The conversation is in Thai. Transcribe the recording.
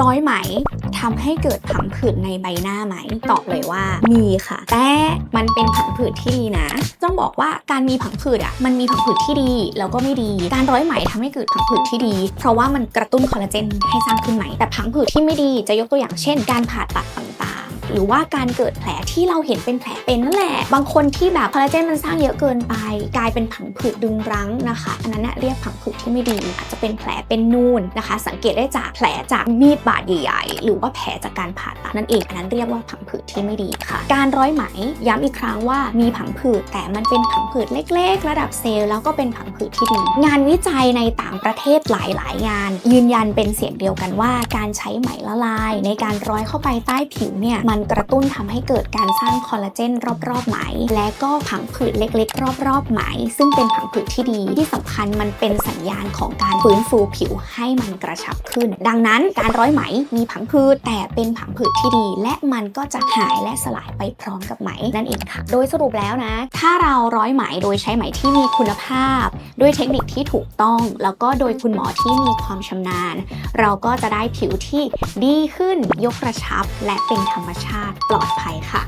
ร้อยไหมทำให้เกิดผังผืดในใบหน้าไหม ตอบเลยว่ามีค่ะ แต่มันเป็นผังผืดที่ดีนะ ต้องบอกว่าการมีผังผืดอะมันมีผังผืดที่ดีแล้วก็ไม่ดี การร้อยไหมทำให้เกิดผังผืดที่ดี เพราะว่ามันกระตุ้นคอลลาเจนให้สร้างขึ้นใหม่แต่ผังผืดที่ไม่ดีจะยกตัวอย่างเช่น การผ่าตัดผัง หรือว่าการเกิดแผลที่เราเห็นเป็นแผลเป็นนั่นแหละ บางคนที่แบบคอลลาเจนมันสร้างเยอะเกินไป กลายเป็นผังผืดดึงรั้งนะคะ อันนั้นนะเรียกผังผืดที่ไม่ดีอาจจะเป็นแผลเป็นนูนนะคะ สังเกตได้จากแผลจากมีดบาดใหญ่ๆ หรือว่าแผลจากการผ่าตัดนั่นเอง อันนั้นเรียกว่าผังผืดที่ไม่ดีค่ะ การร้อยไหมย้ำอีกครั้งว่ามีผังผืดแต่มันเป็นผังผืดเล็ก ๆ ระดับเซลล์แล้วก็เป็นผังผืดที่ดี งานวิจัยในต่างประเทศหลายๆ งาน ยืนยันเป็นเสียงเดียวกันว่า การใช้ไหมละลาย ในการร้อยเข้าไปใต้ผิวเนี่ยมันกระตุ้นทำให้เกิดการสร้างคอลลาเจนรอบๆไหม และก็ผังผืดเล็กๆ รอบๆไหม ซึ่งเป็นผังผืดที่ดีที่สำคัญมันเป็นสัญญาณของการฟื้นฟูผิวให้มันกระชับขึ้น ดังนั้นการร้อยไหมมีผังผืดแต่เป็นผังผืดที่ดี และมันก็จะหายและสลายไปพร้อมกับไหมนั่นเองค่ะ โดยสรุปแล้วนะ ถ้าเราร้อยไหมโดยใช้ไหมที่มีคุณภาพ ด้วยเทคนิคที่ถูกต้อง แล้วก็โดยคุณหมอที่มีความชำนาญ เราก็จะได้ผิวที่ดีขึ้นยกกระชับและเป็นธรรมชชาติปลอดภัยค่ะ